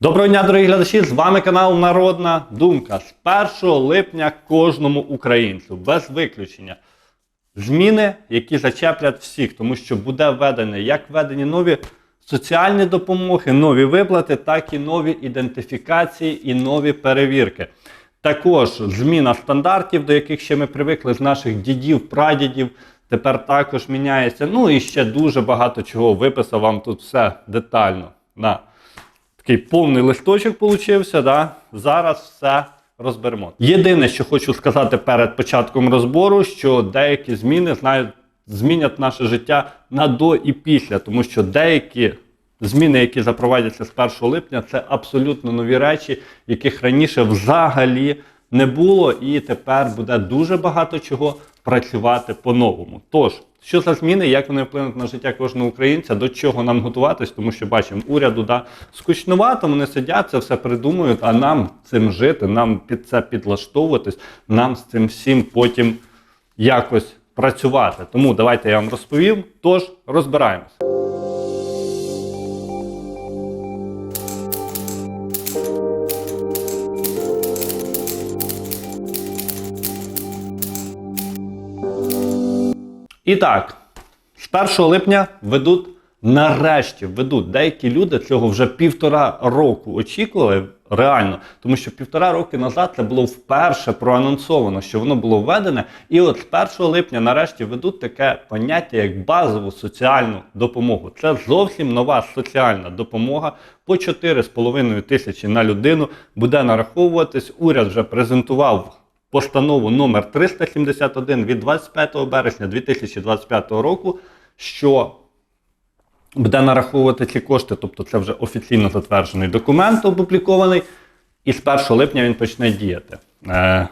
Доброго дня, дорогі глядачі! З вами канал Народна Думка. З 1 липня кожному українцю, без виключення. Зміни, які зачеплять всіх, тому що буде введено як введені нові соціальні допомоги, нові виплати, так і нові ідентифікації і нові перевірки. Також зміна стандартів, до яких ще ми привикли з наших дідів, прадідів, тепер також міняється. Ну і ще дуже багато чого виписав вам тут все детально. На такий повний листочок получився. Да? Зараз все розберемо. Єдине, що хочу сказати перед початком розбору, що деякі зміни знають, змінять наше життя на до і після, тому що деякі. Зміни, які запровадяться з 1 липня, це абсолютно нові речі, яких раніше взагалі не було, і тепер буде дуже багато чого працювати по-новому. Тож, що за зміни, як вони вплинуть на життя кожного українця, до чого нам готуватись, тому що бачимо, уряду да, скучнувато, вони сидять, це все придумують, а нам цим жити, нам під це підлаштовуватись, нам з цим всім потім якось працювати. Тому давайте я вам розповім. Тож розбираємось. І так, з 1 липня ведуть нарешті ведуть. Деякі люди цього вже півтора року очікували реально, тому що півтора роки назад це було вперше проанонсовано, що воно було введене. І от з 1 липня нарешті ведуть таке поняття як базову соціальну допомогу. Це зовсім нова соціальна допомога по 4,5 тисячі на людину буде нараховуватись. Уряд вже презентував постанову номер 371 від 25 березня 2025 року, що буде нараховувати ці кошти, тобто це вже офіційно затверджений документ, опублікований, і з 1 липня він почне діяти. Е,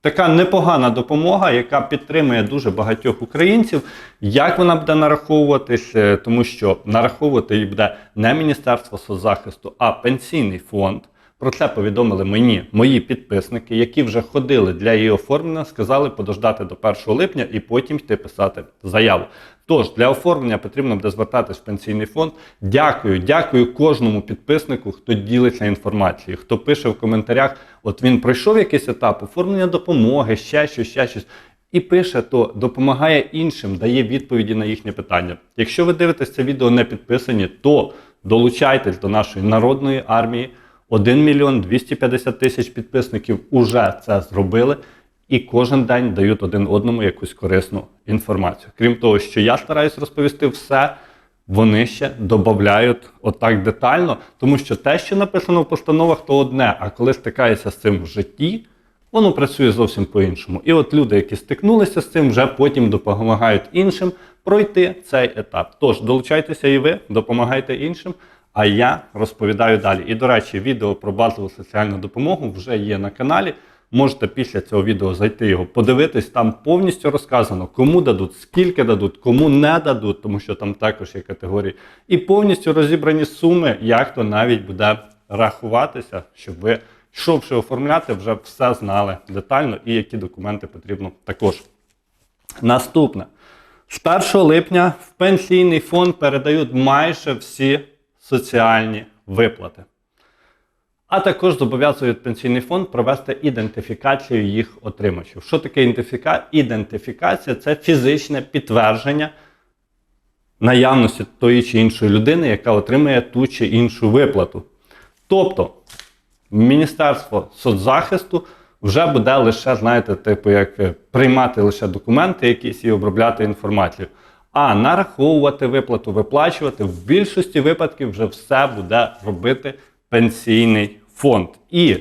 така непогана допомога, яка підтримує дуже багатьох українців. Як вона буде нараховуватись, Е, тому що нараховувати її буде не Міністерство соцзахисту, а пенсійний фонд. Про це повідомили мені мої підписники, які вже ходили для її оформлення, сказали подождати до 1 липня і потім йти писати заяву. Тож для оформлення потрібно буде звертатись в пенсійний фонд. Дякую, дякую кожному підписнику, хто ділиться інформацією, хто пише в коментарях. От він пройшов якийсь етап оформлення допомоги, ще щось, ще щось. І пише, то допомагає іншим, дає відповіді на їхні питання. Якщо ви дивитесь це відео не підписані, то долучайтесь до нашої народної армії. 1 мільйон 250 тисяч підписників уже це зробили, і кожен день дають один одному якусь корисну інформацію. Крім того, що я стараюсь розповісти все, вони ще додають отак детально, тому що те, що написано в постановах, то одне, а коли стикається з цим в житті, воно працює зовсім по-іншому. І от люди, які стикнулися з цим, вже потім допомагають іншим пройти цей етап. Тож долучайтеся і ви, допомагайте іншим. А я розповідаю далі. І, до речі, відео про базову соціальну допомогу вже є на каналі. Можете після цього відео зайти його, подивитись. Там повністю розказано, кому дадуть, скільки дадуть, кому не дадуть, тому що там також є категорії. І повністю розібрані суми, як то навіть буде рахуватися, щоб ви, йшовши оформляти, вже все знали детально і які документи потрібно також. Наступне. З 1 липня в пенсійний фонд передають майже всі соціальні виплати. А також зобов'язують пенсійний фонд провести ідентифікацію їх отримачів. Що таке ідентифіка... ідентифікація? Це фізичне підтвердження наявності тої чи іншої людини, яка отримує ту чи іншу виплату. Тобто Міністерство соцзахисту вже буде лише, знаєте, типу, як е, приймати лише документи якісь і обробляти інформацію. А нараховувати виплату, виплачувати в більшості випадків вже все буде робити пенсійний фонд. І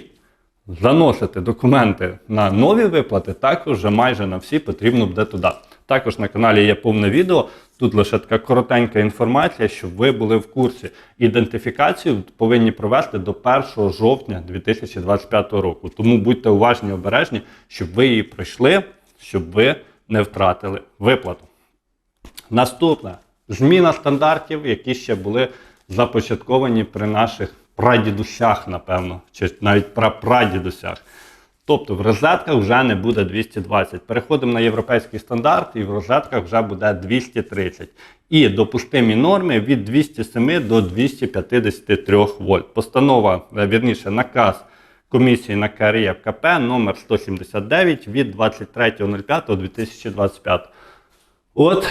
заносити документи на нові виплати також вже майже на всі потрібно буде туди. Також на каналі є повне відео. Тут лише така коротенька інформація, щоб ви були в курсі. Ідентифікацію повинні провести до 1 жовтня 2025 року. Тому будьте уважні обережні, щоб ви її пройшли, щоб ви не втратили виплату. Наступне зміна стандартів, які ще були започатковані при наших прадідусях, напевно, чи навіть прапрадідусях. Тобто в розетках вже не буде 220. Переходимо на європейський стандарт, і в розетках вже буде 230. І допустимі норми від 207 до 253 вольт. Постанова, е, вірніше, наказ комісії на КРЄ КП номер 179 від 23.05.2025. От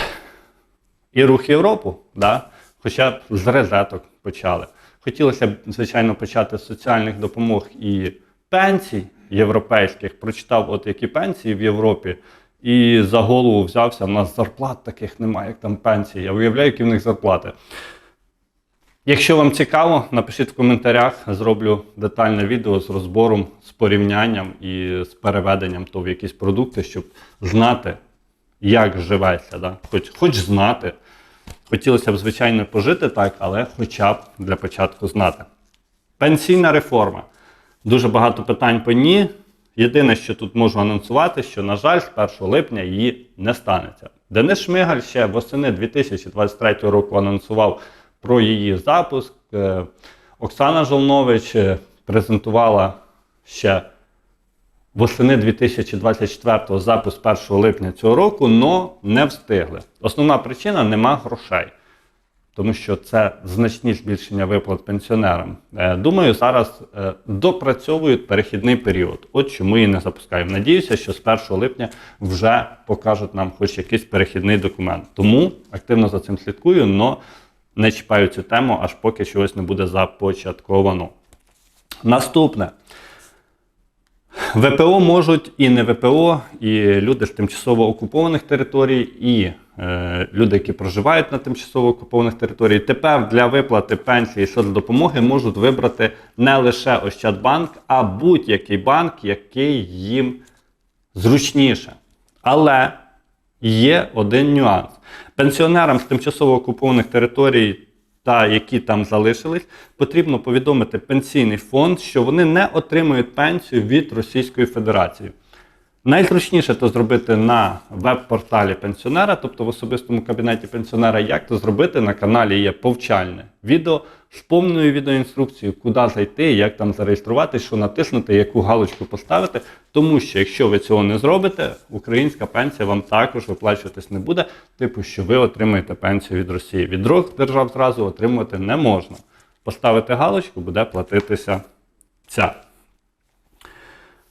і рух Європу, да? хоча б з розеток почали. Хотілося б, звичайно, почати з соціальних допомог і пенсій європейських. Прочитав, от які пенсії в Європі, і за голову взявся. У нас зарплат таких немає, як там пенсії. Я уявляю, які в них зарплати. Якщо вам цікаво, напишіть в коментарях, зроблю детальне відео з розбором, з порівнянням і з переведенням то в якісь продукти, щоб знати, як живеться. Да? Хоч, хоч знати. Хотілося б, звичайно, пожити так, але хоча б для початку знати. Пенсійна реформа. Дуже багато питань по ній. Єдине, що тут можу анонсувати, що, на жаль, з 1 липня її не станеться. Денис Шмигаль ще восени 2023 року анонсував про її запуск. Е, Оксана Жолнович е, презентувала ще восени 2024 запуск 1 липня цього року, але не встигли. Основна причина нема грошей, тому що це значні збільшення виплат пенсіонерам. Е, Думаю, зараз е, допрацьовують перехідний період. От чому і не запускаємо. Надіюся, що з 1 липня вже покажуть нам хоч якийсь перехідний документ. Тому активно за цим слідкую, але не чіпаю цю тему, аж поки чогось не буде започатковано. Наступне. ВПО можуть і не ВПО, і люди з тимчасово окупованих територій, і е, люди, які проживають на тимчасово окупованих територіях, тепер для виплати пенсії і соцдопомоги можуть вибрати не лише Ощадбанк, а будь-який банк, який їм зручніше. Але є один нюанс. Пенсіонерам з тимчасово окупованих територій та які там залишились, потрібно повідомити пенсійний фонд, що вони не отримують пенсію від Російської Федерації. Найзручніше то зробити на веб-порталі пенсіонера, тобто в особистому кабінеті пенсіонера. Як то зробити на каналі є повчальне відео з повною відеоінструкцією, куди зайти, як там зареєструватися, що натиснути, яку галочку поставити. Тому що якщо ви цього не зробите, українська пенсія вам також виплачуватись не буде, типу, що ви отримаєте пенсію від Росії. Від двох держав зразу отримувати не можна. Поставити галочку, буде платитися ця.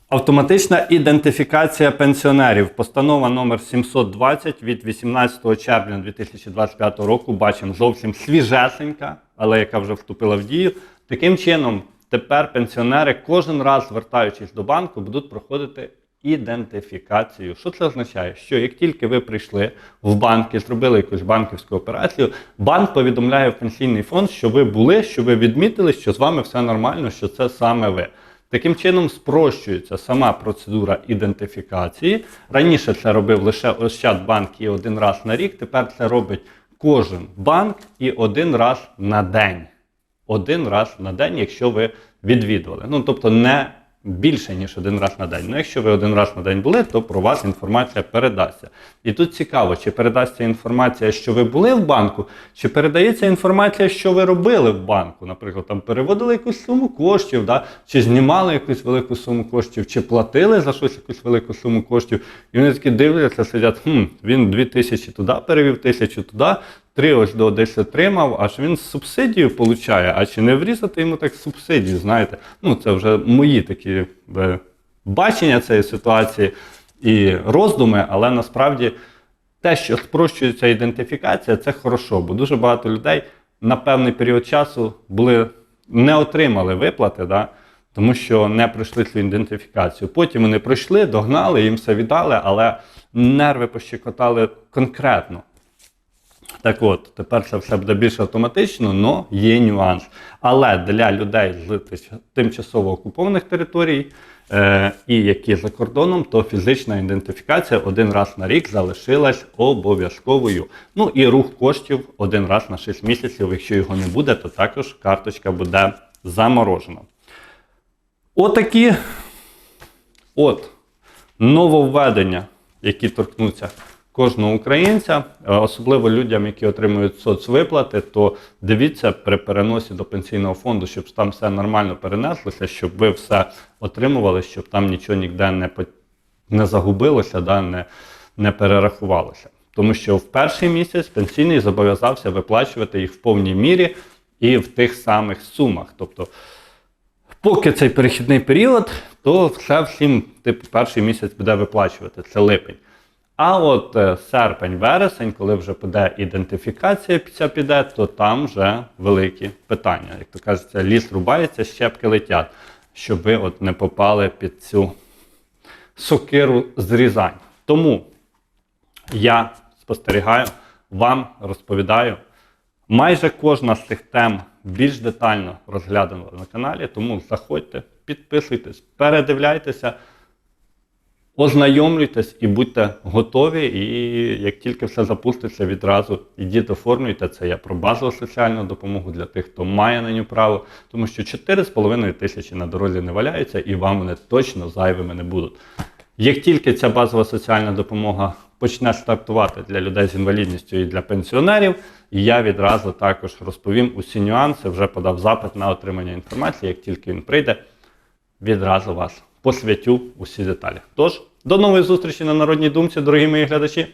Автоматична ідентифікація пенсіонерів. Постанова номер 720 від 18 червня 2025 року. Бачимо зовсім свіжесенька, але яка вже вступила в дію. Таким чином, тепер пенсіонери кожен раз, звертаючись до банку, будуть проходити ідентифікацію. Що це означає? Що як тільки ви прийшли в банк і зробили якусь банківську операцію, банк повідомляє в пенсійний фонд, що ви були, що ви відмітили, що з вами все нормально, що це саме ви. Таким чином спрощується сама процедура ідентифікації. Раніше це робив лише Ощадбанк і один раз на рік. Тепер це робить кожен банк і один раз на день. Один раз на день, якщо ви відвідували. Ну тобто не більше, ніж один раз на день. Ну, якщо ви один раз на день були, то про вас інформація передасться. І тут цікаво, чи передасться інформація, що ви були в банку, чи передається інформація, що ви робили в банку. Наприклад, там переводили якусь суму коштів, да? чи знімали якусь велику суму коштів, чи платили за щось якусь велику суму коштів. І вони такі дивляться, сидять, хм, він дві тисячі туди перевів, тисячу туди. Три ось до десь отримав, аж він субсидію получає. А чи не врізати йому так субсидію? Знаєте, ну це вже мої такі е, бачення цієї ситуації і роздуми, але насправді те, що спрощується ідентифікація, це хорошо, бо дуже багато людей на певний період часу були не отримали виплати, да, тому що не пройшли цю ідентифікацію. Потім вони пройшли, догнали, їм все віддали, але нерви пощекотали конкретно. Так от, тепер це все буде більш автоматично, але є нюанс. Але для людей з тимчасово окупованих територій е, і які за кордоном, то фізична ідентифікація один раз на рік залишилась обов'язковою. Ну і рух коштів один раз на 6 місяців. Якщо його не буде, то також карточка буде заморожена. Отакі от нововведення, які торкнуться кожного українця, е, особливо людям, які отримують соцвиплати, то дивіться при переносі до пенсійного фонду, щоб там все нормально перенеслося, щоб ви все отримували, щоб там нічого ніде не, не загубилося, да, не, не перерахувалося. Тому що в перший місяць пенсійний зобов'язався виплачувати їх в повній мірі і в тих самих сумах. Тобто, поки цей перехідний період, то все всім типу, перший місяць буде виплачувати. Це липень. А от е, серпень, вересень, коли вже піде ідентифікація, ця піде, то там вже великі питання. Як то кажеться, ліс рубається, щепки летять, щоб ви от не попали під цю сокиру зрізань. Тому я спостерігаю, вам розповідаю. Майже кожна з цих тем більш детально розглядана на каналі, тому заходьте, підписуйтесь, передивляйтеся, ознайомлюйтесь і будьте готові. І як тільки все запуститься, відразу ідіть оформлюйте це. Я про базову соціальну допомогу для тих, хто має на нього право, тому що 4,5 тисячі на дорозі не валяються, і вам вони точно зайвими не будуть. Як тільки ця базова соціальна допомога почне стартувати для людей з інвалідністю і для пенсіонерів, я відразу також розповім усі нюанси, вже подав запит на отримання інформації. Як тільки він прийде, відразу вас посвятю усі деталі. Тож, до нової зустрічі на Народній думці, дорогі мої глядачі.